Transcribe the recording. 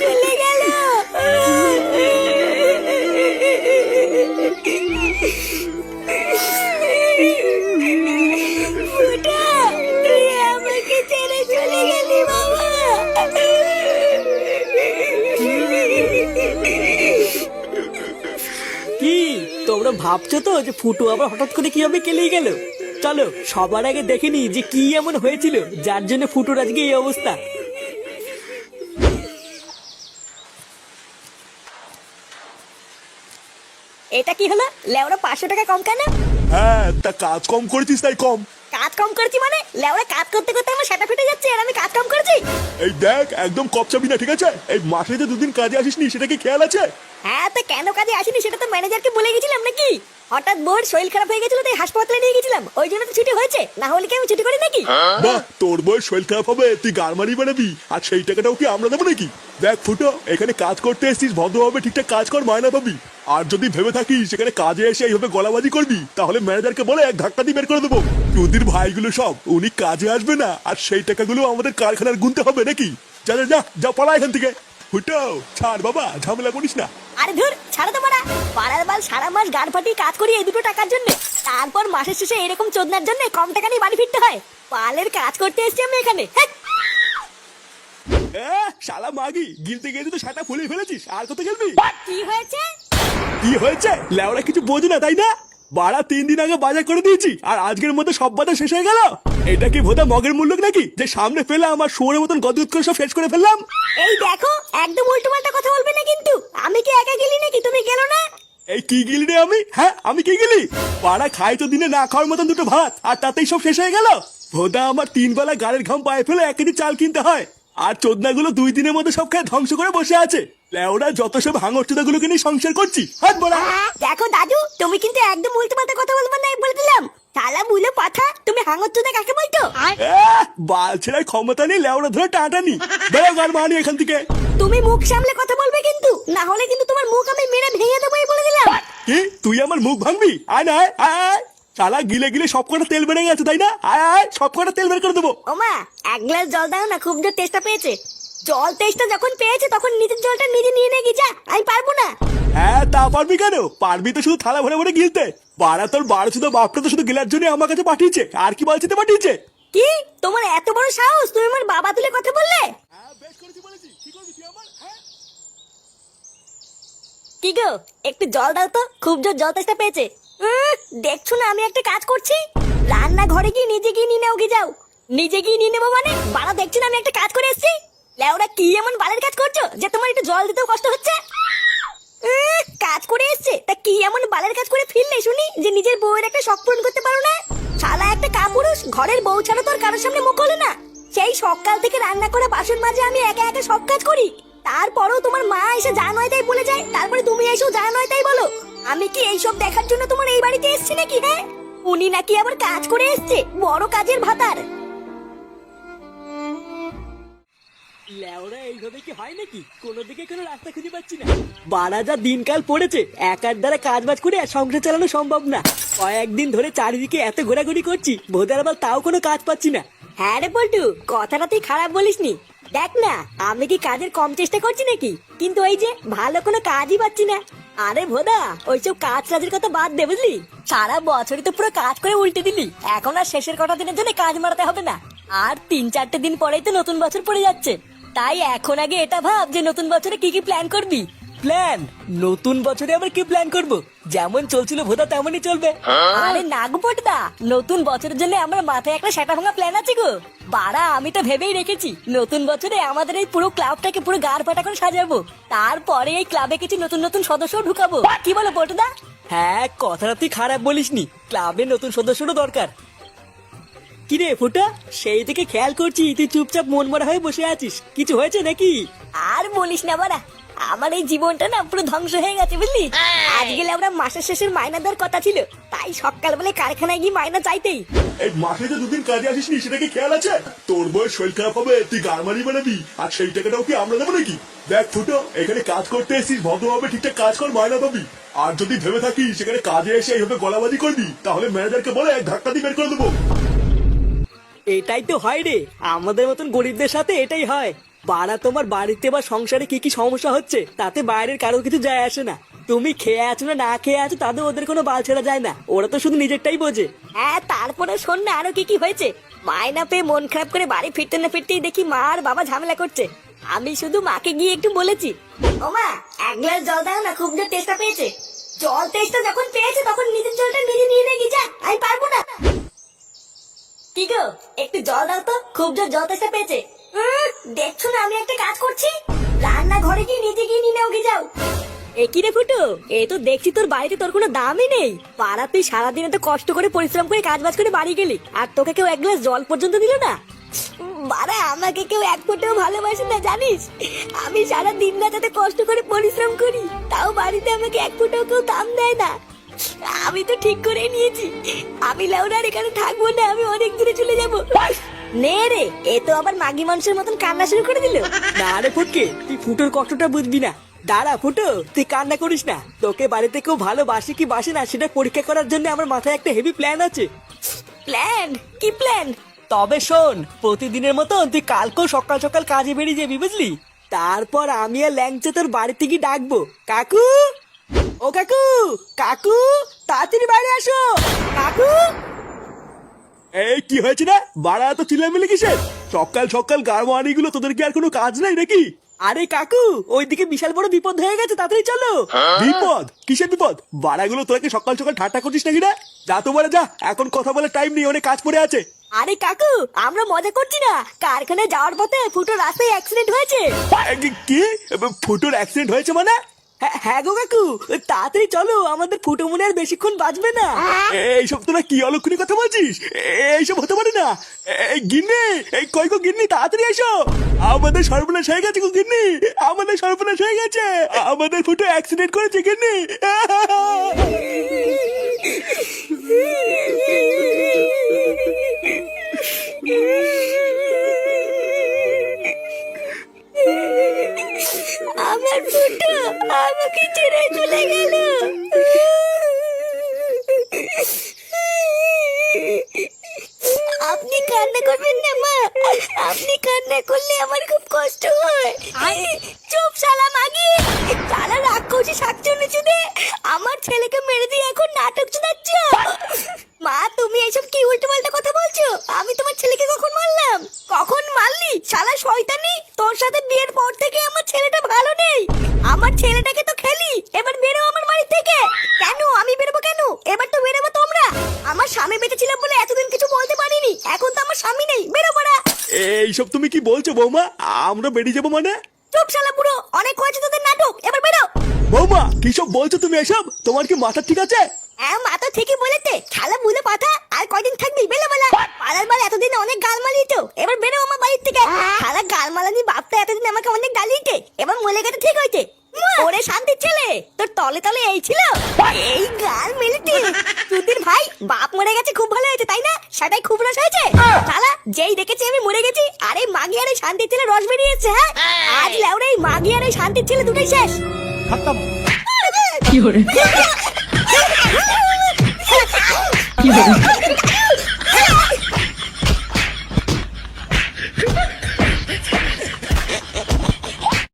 চলে গেল। কি, তোমরা ভাবছ তো যে ফুটু আবার হঠাৎ করে কীভাবে কেলেই গেল? চলো, সবার আগে দেখে নি যে কি এমন হয়েছিল, যার জন্য ফুটুর আজকে এই অবস্থা। এটা কি হলো? লেওরা পাঁচশো টাকা কম কেন? হ্যাঁ তা কাজ কম করেছিস তাই কম। কাজ কম করেছি মানে? লেওরা কাজ করতে করতে আমার সেটা ফেটে যাচ্ছে আর আমি কাজ কম করেছি? এই দেখ একদম কপচাবি না ঠিক আছে? এই মাসে যে দুদিন কাজে আসিসনি সেটা কি খেয়াল আছে? হ্যাঁ তো কেন কাজে আসিনি সেটা তো ম্যানেজারকে বলে গেছিলাম নাকি? হঠাৎ বোর শরীর খারাপ হয়ে গেছিল তাই হাসপাতালে নিয়ে গেছিলাম। ওই জন্য তো ছুটি হয়েছে। না হলে কি আমি ছুটি করি নাকি? বাহ তোর বয়স শরীর খারাপ হবে তুই গারমারি বানাবি আর সেই টাকাটাও কি আমরা দেবো নাকি? দেখ ফুটো এখানে কাজ করতে এসেছিস ভদ্রভাবে ঠিকঠাক কাজ কর মায়না পাবি আর যদি ভেবে থাকিস সেখানে কাজে এসে এইভাবে গলাবাজি করবি তাহলে ম্যানেজারকে বলে এক ধাক্কা দিয়ে বের করে দেবো। চুদির ভাইগুলো সব উনি কাজে আসবে না আর সেই টাকাগুলো আমাদের কারখানার গুনতে হবে নাকি? যা যা, যা পড়া এখান থেকে। ফুটো ছাড় বাবা ঝামেলা করিস না। আরে ধুর ছাড়ো তো মারা পাড়ার বাল সারা মাস ফাটিয়ে কাজ করি এই দুটো টাকার জন্য। তারপর মাসের শেষে এরকম চোদনার জন্য কম টাকা নিয়ে বাড়ি ফিরতে হয়। পালের কাজ করতে এসেছি আমি এখানে শালা মাগি গিলতে গিয়ে তো সাটা ফুলে ফেলেছিস আর কত গেলবি কি হয়েছে? কি হয়েছে? লেওরা কিছু বোঝে না তাই না? বাড়া তিন দিন আগে বাজার করে দিয়েছি আর আজকের মধ্যে সব বাজার শেষ হয়ে গেল। এটা কি ভোদা মগের মূল্য নাকি? যে সামনে ফেলাম আমার শুয়োরের মতন গদগদ করে সব শেষ করে ফেললাম? এই দেখো একদম উল্টো পাল্টা কথা বলবে না কিন্তু। আমি কি একা গেলি নাকি? তুমি গেলো না? এই কি গিলি রে আমি? হ্যাঁ আমি কি গেলি? পাড়া খাই তো দিনে না খাওয়ার মতন দুটো ভাত আর তাতেই সব শেষ হয়ে গেল। ভোদা আমার তিন বেলা গাড়ির ঘাম পায়ে ফেলে এক কেজি চাল কিনতে হয় আর চোদনাগুলো দুই দিনের মধ্যে সব খেয়ে ধ্বংস করে বসে আছে। লেওরা যত সব হাঙর চোদাগুলোকে নিয়ে সংসার করছি হাত বলা দেখো দাদু তুমি কিন্তু একদম উল্টো পাল্টা কথা বলবে না বলে দিলাম। শালা বুলে পাঠা তুমি হাঙর চোদা কাকে বলতো আহ, বাল ছেড়ার ক্ষমতা নেই লেওড়া ধরে টাটানি বেরো গান মানি এখান থেকে। তুমি মুখ সামলে কথা বলবে কিন্তু না হলে কিন্তু তোমার মুখ আমি মেরে ভেঙে দেবো বলে দিলাম। কি? তুই আমার মুখ ভাঙবি? আয় না আয়। শালা গিলে গিলে সব কটা তেল বেড়ে গেছে তাই না? আয় আয় সব কটা তেল বের করে দেবো। ওমা এক গ্লাস জল দাও না খুব জোর তেষ্টা পেয়েছে। জল তেষ্টা যখন পেয়েছে তখন নিজের জলটা নিজে নিয়ে নে গিয়ে যা আমি পারব না। হ্যাঁ তা পারবি কেন? পারবি তো শুধু থালা ভরে ভরে গিলতে। বাড়া তোর বারো শুধু বাপটা তো শুধু গিলার জন্য আমার কাছে পাঠিয়েছে। আর কি বলছিতে পাঠিয়েছে? কি? তোমার এত বড় সাহস? তুমি আমার বাবা তুলে কথা বললে? হ্যাঁ কি হ্যাঁ? কি গো একটু জল দাও তো। খুব জোর জল তেষ্টা পেয়েছে। দেখছ না আমি একটা কাজ করছি? রান্না ঘরে গিয়ে নিজে গিয়ে নিয়ে নাও গিয়ে যাও নিজে গিয়ে নিয়ে নেব মানে? কি এমন বালের কাজ করছ? যে তোমার একটু জল দিতেও কষ্ট হচ্ছে? কাজ করে এসছে। তা কি এমন বালের কাজ করে ফিরলে শুনি? যে নিজের বউয়ের একটা শখ পূরণ করতে পারো না? শালা একটা কাপুরুষ, ঘরের বউ ছাড়া তো আর কারোর সামনে মুখ খোলে না। সেই সকাল থেকে রান্না করা বাসন মাঝে আমি একা একা সব কাজ করি। তারপরেও তোমার মা এসে যা নয় তাই বলে যায়, তারপরে তুমি এসেও যা নয় তাই বলো। আমি কি এইসব দেখার জন্য তোমার এই বাড়িতে এসেছি নাকি হ্যাঁ? উনি নাকি আবার কাজ করে এসছে, বড় কাজের ভাতার। লেওরা, এইভাবে কি হয় নাকি? কোনো দিকে কোনো রাস্তা খুঁজে পাচ্ছি না। বাড়া যা দিনকাল পড়েছে একার দ্বারা কাজ বাজ করে সংসার চালানো সম্ভব না। কয়েকদিন ধরে চারিদিকে এত ঘোরাঘুরি করছি, ভোদার আবার তাও কোনো কাজ পাচ্ছি না। হ্যাঁ রে পল্টু, কথাটা তুই খারাপ বলিসনি। দেখ না, আমি কি কাজের কম চেষ্টা করছি নাকি? কিন্তু ওই যে ভালো কোনো কাজই পাচ্ছি না। আরে ভোদা, ওইসব কাজ কাজের কথা বাদ দে বুঝলি? সারা বছরই তো পুরো কাজ করে উল্টে দিলি। এখন আর শেষের কটা দিনের জন্য কাজ মারাতে হবে না। আর তিন চারটে দিন পরেই তো নতুন বছর পড়ে যাচ্ছে। তাই এখন আগে এটা ভাব যে নতুন বছরে কি কি প্ল্যান করবি? প্ল্যান নতুন বছরে আবার কি প্ল্যান করব? যেমন চলছিল ভোদা তেমনই চলবে। আরে নাগপটদা নতুন বছরের জন্য আমার মাথায় একটা সেটা ভাঙা প্ল্যান আছে গো। বাড়া আমি তো ভেবেই রেখেছি নতুন বছরে আমাদের এই পুরো ক্লাবটাকে পুরো গাড় ফাটা করে সাজাবো। তারপরে এই ক্লাবে কিছু নতুন নতুন সদস্য ঢুকাবো। কি বলো পটদা হ্যাঁ কথাটা তুই খারাপ বলিসনি। ক্লাবে নতুন সদস্যরও দরকার। কিরে ফুটা? সেই থেকে খেয়াল করছি তুই চুপচাপ মন মরা হয়ে বসে আছিস। কিছু হয়েছে নাকি? আর বলিস না বাড়া আমার এই জীবনটা না পুরো ধ্বংস হয়ে গেছে বুঝলি? আজ গেলে আমরা মাসের শেষের মাইনা দেওয়ার কথা ছিল তাই সকালবেলায় কারখানায় গিয়ে মাইনা চাইতেই। এই মাসে যে দুদিন কাজে আসিসনি সেটা কি খেয়াল আছে? তোর বয়স শরীর খারাপ হবে তুই গারমারি বানাবি আর সেই টাকাটাও কি আমরা দেবো নাকি? দেখ ফুটো এখানে কাজ করতে এসেছিস ভদ্রভাবে ঠিকঠাক কাজ কর মায়না পাবি। আর যদি ভেবে থাকিস সেখানে কাজে এসে এইভাবে গলাবাজি করবি তাহলে ম্যানেজারকে বলে এক ধাক্কা দিয়ে বের করে দেবো। এটাই তো হয় রে। আমাদের মতন গরিবদের সাথে এটাই হয়। বাড়া, তোমার বাড়িতে বা সংসারে কি কি সমস্যা হচ্ছে? তাতে বাইরের কারোর কিছু যায় আসে না। তুমি খেয়ে আছো না না খেয়ে আছো তাদের ওদের কোনো বাল ছেড়া যায় না। ওরা তো শুধু নিজেরটাই বোঝে। হ্যাঁ তারপরে শোন না আরও কি কি হয়েছে। মায়না পেয়ে মন খারাপ করে বাড়ি ফিরতে না ফিরতেই দেখি মা আর বাবা ঝামেলা করছে। আমি শুধু মাকে গিয়ে একটু বলেছি, ও মা, এক গ্লাস জল দাও না, খুব যে তেষ্টা পেয়েছে। জল তেষ্টা যখন পেয়েছে, তখন নিজের জলটা নিজে নিয়ে দেখি যা, আমি পারব না। কি গো, একটু জল দাও তো, খুব জোর জল তেষ্টা পেয়েছে। দেখছ না আমি একটা কাজ করছি? রান্না ঘরে গিয়ে নিজে গিয়ে নিয়ে নাও যাও। এ কি রে ফুটো? এ তো দেখছি তোর বাড়িতে তোর কোনো দামই নেই। পাড়া তুই সারাদিন এত কষ্ট করে পরিশ্রম করে কাজ বাজ করে বাড়ি গেলি, আর তোকে কেউ এক গ্লাস জল পর্যন্ত দিল না? বাড়া, আমাকে কেউ এক ফোঁটাও ভালোবাসে না, জানিস? আমি সারা দিন রাত এত কষ্ট করে পরিশ্রম করি, তাও বাড়িতে আমাকে এক ফোঁটাও কেউ দাম দেয় না। আমি তো ঠিক করে নিয়েছি। আমি লাউডার এখানে থাকব না আমি অনেক দূরে চলে যাব। নে রে এ তো আবার মাগি মানুষের মতন কান্না শুরু করে দিল। না রে ফুটকে তুই ফুটোর কষ্টটা বুঝবি না। দাঁড়া ফুটো তুই কান্না করিস না। তোকে বাড়িতে কেউ ভালোবাসে কি বাসে না সেটা পরীক্ষা করার জন্য আমার মাথায় একটা হেভি প্ল্যান আছে। প্ল্যান কি প্ল্যান তবে শোন প্রতিদিনের মতন তুই কালকেও সকাল সকাল কাজে বেরিয়ে যাবি বুঝলি? তারপর আমি আর ল্যাংচা তোর বাড়িতে গিয়ে ডাকবো। কাকু? ও কাকু কাকু তাড়াতাড়ি বাইরে আসো। কাকু? এই কি হয়েছে না বাড়া এত চিল্লামিলি কিসের? সকাল সকাল গাড়মানি গুলো তোদের কি আর কোনো কাজ নাই নাকি? আরে কাকু ওইদিকে বিশাল বড় বিপদ হয়ে গেছে তাড়াতাড়ি চলো। বিপদ? কিসের বিপদ? বাড়াগুলো তোকে সকাল সকাল ঠাট্টা করছিস নাকি না যা তো বলে যা এখন কথা বলে টাইম নেই অনেক কাজ পড়ে আছে। আরে কাকু আমরা মজা করছি না। কারখানায় যাওয়ার পথে ফুটো রাস্তায় অ্যাক্সিডেন্ট হয়েছে। কি- কি? ফুটোর অ্যাক্সিডেন্ট হয়েছে মানে? হ্যাঁ হ্যাঁ গো কাকু, তাড়াতাড়ি চলো, আমাদের ফুটো মনে আর বেশিক্ষণ বাঁচবে না। এইসব তোরা কি অলক্ষণী কথা বলছিস? এইসব হতে পারে না। গিন্নি, এই কই গো গিন্নি, তাড়াতাড়ি এসো। আমাদের সর্বনাশ হয়ে গেছে গো গিন্নি, আমাদের সর্বনাশ হয়ে গেছে। আমাদের ফুটো অ্যাক্সিডেন্ট করেছে গিন্নি। করবেন না মা। আপনি কান্না করলে আমার খুব কষ্ট হয়। চুপ শালা মাগি। শালা রাগ করছি শাকচুনি চুদে আমার ছেলেকে মেরে দিয়ে এখন নাটক চুদাচ্ছ মা তুমি এইসব কি উল্টো পাল্টা কথা বলছো? এইসব তুমি কি বলছো বৌমা? আমরা বেরিয়ে যাব মানে? চুপ শালা পুরো অনেক হয়েছে তোদের নাটক এবার বেরো। বৌমা কি সব বলছো তুমি এসব? তোমার কি মাথা ঠিক আছে? হ্যাঁ মাথা ঠিকই বলেছে। শালা ভুলে পাথা আর কয়দিন থাকবি বেলে বেলা। পাড়ার বার এতদিন অনেক গাল মালিয়েছো। এবার বেরো আমার বাড়ির থেকে। শালা গাল মালানি বাপটা এতদিন আমাকে অনেক গালিয়েছে এবার মলে গেছে ঠিক হয়েছে। ওরে শান্তির ছেলে? তোর তলে তলে এই ছিল? এই গাল মেলেতে তুদির ভাই বাপ মরে গেছে খুব ভালো হয়েছে তাই না? সেটাই খুব রস হয়েছে। শালা যেই দেখেছি আমি মরে গেছি। আরে মাগি আর এই শান্তির ছেলে রস বেরিয়েছে হ্যাঁ? আজ লেওরে এই মাগি আর এই শান্তির ছেলে দুটোই শেষ। কি hore কি hore